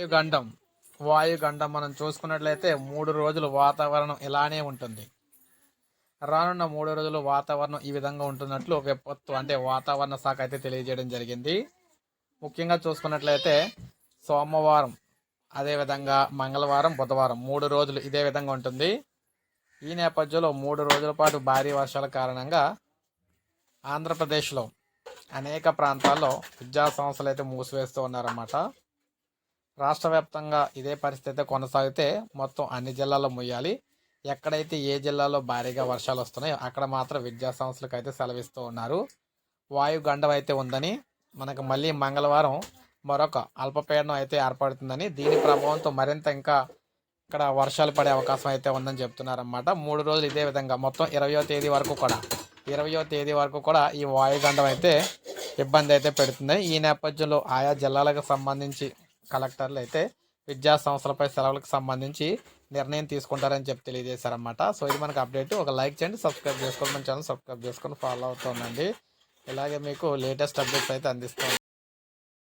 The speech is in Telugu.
వాయుగండం వాయుగండం మనం చూసుకున్నట్లయితే మూడు రోజులు వాతావరణం ఇలానే ఉంటుంది. రానున్న మూడు రోజులు వాతావరణం ఈ విధంగా ఉంటున్నట్లు విపత్తు అంటే వాతావరణ శాఖ అయితే తెలియజేయడం జరిగింది. ముఖ్యంగా చూసుకున్నట్లయితే సోమవారం అదేవిధంగా మంగళవారం బుధవారం మూడు రోజులు ఇదే విధంగా ఉంటుంది. ఈ నేపథ్యంలో మూడు రోజుల పాటు భారీ వర్షాల కారణంగా ఆంధ్రప్రదేశ్లో అనేక ప్రాంతాల్లో విద్యా సంస్థలు అయితే మూసివేస్తూ ఉన్నారన్నమాట. రాష్ట్ర వ్యాప్తంగా ఇదే పరిస్థితి అయితే కొనసాగితే మొత్తం అన్ని జిల్లాల్లో ముయ్యాలి. ఎక్కడైతే ఏ జిల్లాలో భారీగా వర్షాలు వస్తున్నాయో అక్కడ మాత్రం విద్యా సంస్థలకు అయితే సెలవిస్తూ ఉన్నారు. వాయుగండం అయితే ఉందని మనకు మళ్ళీ మంగళవారం మరొక అల్పపీడనం అయితే ఏర్పడుతుందని దీని ప్రభావంతో మరింత ఇంకా ఇక్కడ వర్షాలు పడే అవకాశం అయితే ఉందని చెప్తున్నారన్నమాట. మూడు రోజులు ఇదే విధంగా మొత్తం ఇరవయో తేదీ వరకు కూడా ఇరవయో తేదీ వరకు కూడా ఈ వాయుగండం అయితే ఇబ్బంది అయితే పెడుతుంది. ఈ నేపథ్యంలో ఆయా జిల్లాలకు సంబంధించి కలెక్టర్లు అయితే విద్యా సంస్థలపై సెలవులకు సంబంధించి నిర్ణయం తీసుకుంటారని చెప్పి తెలియజేశారన్నమాట. సో ఇది మనకు అప్డేట్. ఒక లైక్ చేయండి సబ్స్క్రైబ్ చేసుకోండి. మన ఛానల్ సబ్స్క్రైబ్ చేసుకొని ఫాలో అవుతుందండి. ఇలాగే మీకు లేటెస్ట్ అప్డేట్స్ అయితే అందిస్తాం.